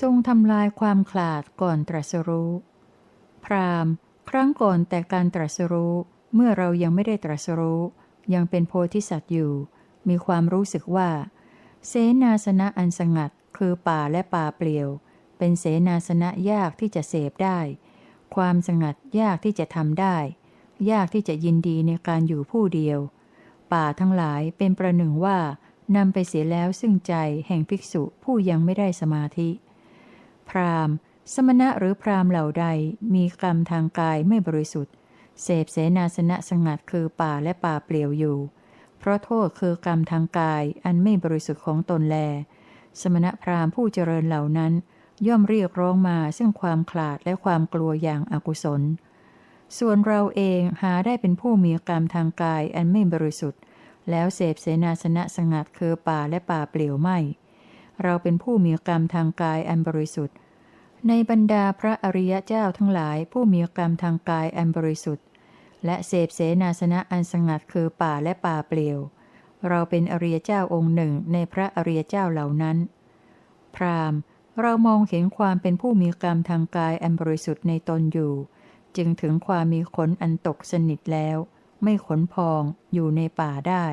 ทรงทำลายความขลาดก่อนตรัสรู้ พราหมณ์ ครั้งก่อนแต่การตรัสรู้ เมื่อเรายังไม่ได้ตรัสรู้ ยังเป็นโพธิสัตว์อยู่ มีความรู้สึกว่า เสนาสนะอันสงัด คือป่าและป่าเปลี่ยว เป็นเสนาสนะยากที่จะเสพได้ ความสงัดยากที่จะทำได้ ยากที่จะยินดีในการอยู่ผู้เดียว ป่าทั้งหลายเป็นประหนึ่งว่านำไปเสียแล้วซึ่งใจแห่งภิกษุผู้ยังไม่ได้สมาธิ พราหมณ์ สมณะหรือพราหมณ์เหล่าใดมีกรรมทางกายไม่บริสุทธิ์เสพเสนาสนะสงัดคือป่าและป่าเปลี่ยวอยู่ เพราะโทษคือกรรมทางกายอันไม่บริสุทธิ์ของตนแล สมณะพราหมณ์ผู้เจริญเหล่านั้น ย่อมเรียกร้องมาซึ่งความขลาดและความกลัวอย่างอากุศล ส่วนเราเองหาได้เป็นผู้มีกรรมทางกายอันไม่บริสุทธิ์ แล้วเสพเสนาสนะสงัดคือป่าและป่าเปลี่ยวไม่ เราเป็นผู้มีกรรมทางกายอันบริสุทธิ์ ในบรรดาพระอริยเจ้าทั้งหลายผู้มีกรรมทางกายอันบริสุทธิ์ และเสพเสนาสนะอันสงัดคือป่าและป่าเปลี่ยว เราเป็นอริยเจ้าองค์หนึ่งในพระอริยเจ้าเหล่านั้น พรามเรามองเห็นความเป็นผู้มีกรรมทางกายอันบริสุทธิ์ในตนอยู่ จึงถึงความมีขนอันตกสนิทแล้ว ไม่ขนพองอยู่ในป่าได้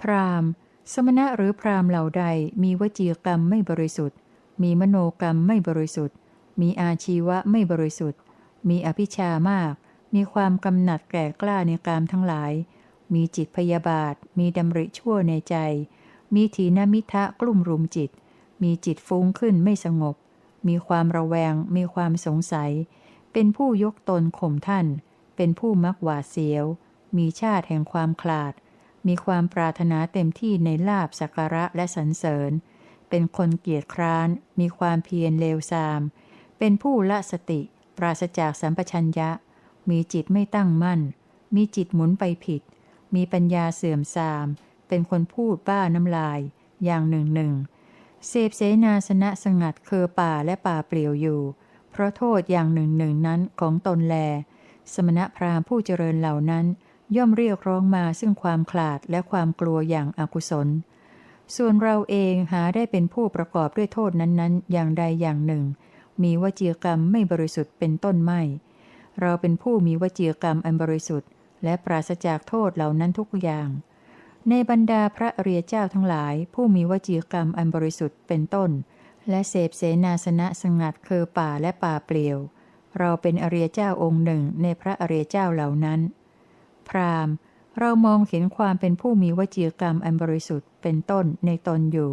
พรามสมณะหรือพรามเหล่าใดมีวจีกรรมไม่บริสุทธิ์ มีมโนกรรมไม่บริสุทธิ์ มีอาชีวะไม่บริสุทธิ์ มีอภิชามาก มีความกำหนัดแก่กล้าในกามทั้งหลาย มีจิตพยาบาท มีดำริชั่วในใจ มีทีนมิทะกลุ่มรุมจิต มีจิตฟุ้งขึ้นไม่สงบ มีความระแวง มีความสงสัย เป็นผู้ยกตนข่มท่าน เป็นผู้มักหวาดเสียว มีชาติแห่งความคลาด มีความปรารถนาเต็มที่ในลาบสักการะและสรรเสริญ เป็นคนเกียจคร้าน มีความเพียรเลวทราม เป็นผู้ละสติ ปราศจากสัมปชัญญะ มีจิตไม่ตั้งมั่น มีจิตหมุนไปผิด มีปัญญาเสื่อมทราม เป็นคนพูดบ้าน้ำลาย อย่างหนึ่งหนึ่งเสพเสนาสนะสงัดเคอป่าและป่าเปลี่ยวอยู่ เพราะโทษอย่างหนึ่งหนึ่งนั้นของตนแล สมณพราหมณ์ผู้เจริญเหล่านั้น ย่อมเรียกร้องมาซึ่งความขลาดและความกลัวอย่างอากุศล ส่วนเราเองหาได้เป็นผู้ประกอบด้วยโทษนั้นๆ อย่างใดอย่างหนึ่ง มีวจีกรรมไม่บริสุทธิ์เป็นต้นไม่ เราเป็นผู้มีวจีกรรมอันบริสุทธิ์ และปราศจากโทษเหล่านั้นทุกอย่าง ในบรรดาพระเรียเจ้าทั้งหลาย ผู้มีวจีกรรมอันบริสุทธิ์เป็นต้น และเสพเสนาสนะสงัดคือป่าและป่าเปลี่ยว เราเป็นอริยเจ้าองค์หนึ่งในพระอริยเจ้าเหล่านั้น พราม เรามองเห็นความเป็นผู้มีวจีกรรมอันบริสุทธิ์เป็นต้นในตนอยู่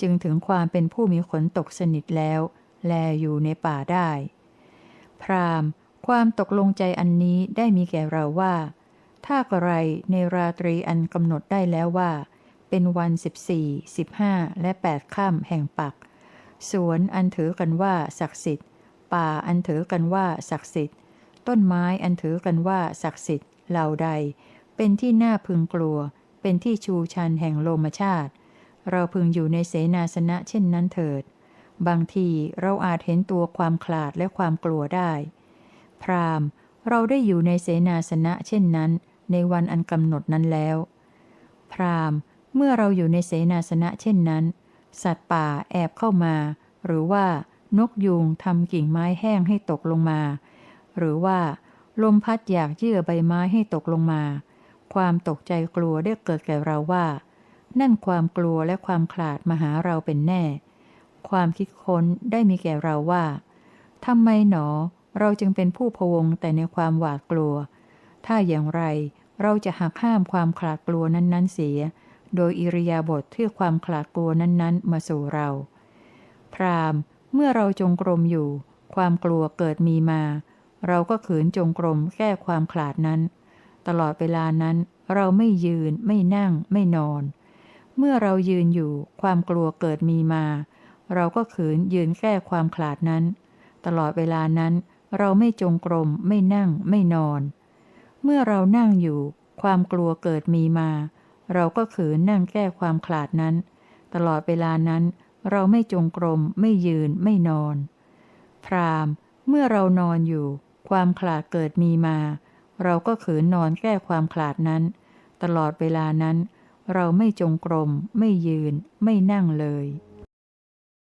จึงถึงความเป็นผู้มีขนตกสนิทแล้ว แลอยู่ในป่าได้ พรามความตกลงใจอันนี้ได้มีแก่เราว่า ถ้ากระไรในราตรีอันกำหนดได้แล้วว่า เป็นวันสิบสี่สิบห้าและแปดค่ำแห่งปัก สวนอันถือกันว่าศักดิ์สิทธิ์ ป่าอันถือกันว่าศักดิ์สิทธิ์ ต้นไม้อันถือกันว่าศักดิ์สิทธิ์เหล่าใด เป็นที่น่าพึงกลัว เป็นที่ชูชันแห่งโลมชาติ เราพึงอยู่ในเสนาสนะเช่นนั้นเถิด บางทีเราอาจเห็นตัวความขลาดและความกลัวได้ พรามเราได้อยู่ในเสนาสนะเช่นนั้น ในวันอันกำหนดนั้นแล้ว พรามเมื่อเราอยู่ในเสนาสนะเช่นนั้น สัตว์ป่าแอบเข้ามา หรือว่านกยูงทำกิ่งไม้แห้งให้ตกลงมา หรือว่าลมพัดอยากเยื่อใบไม้ให้ตกลงมา ความตกใจกลัวได้เกิดแก่เราว่า นั่นความกลัวและความขลาดมาหาเราเป็นแน่ ความคิดค้นได้มีแก่เราว่าทำไมหนอ เราจึงเป็นผู้พวงแต่ในความหวาดกลัว ถ้าอย่างไรเราจะหักห้ามความขลาดกลัวนั้น ๆ เสีย โดยอิริยาบถทที่ความขลาดกลัวนั้น ๆ มาสู่เรา พรามเมื่อเราจงกรมอยู่ ความกลัวเกิดมีมา เราก็ขืนจงกรมแก้ความขลาดนั้น ตลอดเวลานั้น เราไม่ยืน ไม่นั่ง ไม่นอน เมื่อเรายืนอยู่ความกลัวเกิดมีมา เราก็ขืนยืนแก้ความขลาดนั้น ตลอดเวลานั้น เราไม่จงกรม ไม่นั่ง ไม่นอน เมื่อเรานั่งอยู่ ความกลัวเกิดมีมา เราก็ขืนนั่งแก้ความขลาดนั้น ตลอดเวลานั้น เราไม่จงกรม ไม่ยืน ไม่นอน พรามเมื่อเรานอนอยู่ ความขลาดเกิดมีมา เราก็ขืนนอนแก้ความขลาดนั้น ตลอดเวลานั้น เราไม่จงกรม ไม่ยืน ไม่นั่งเลย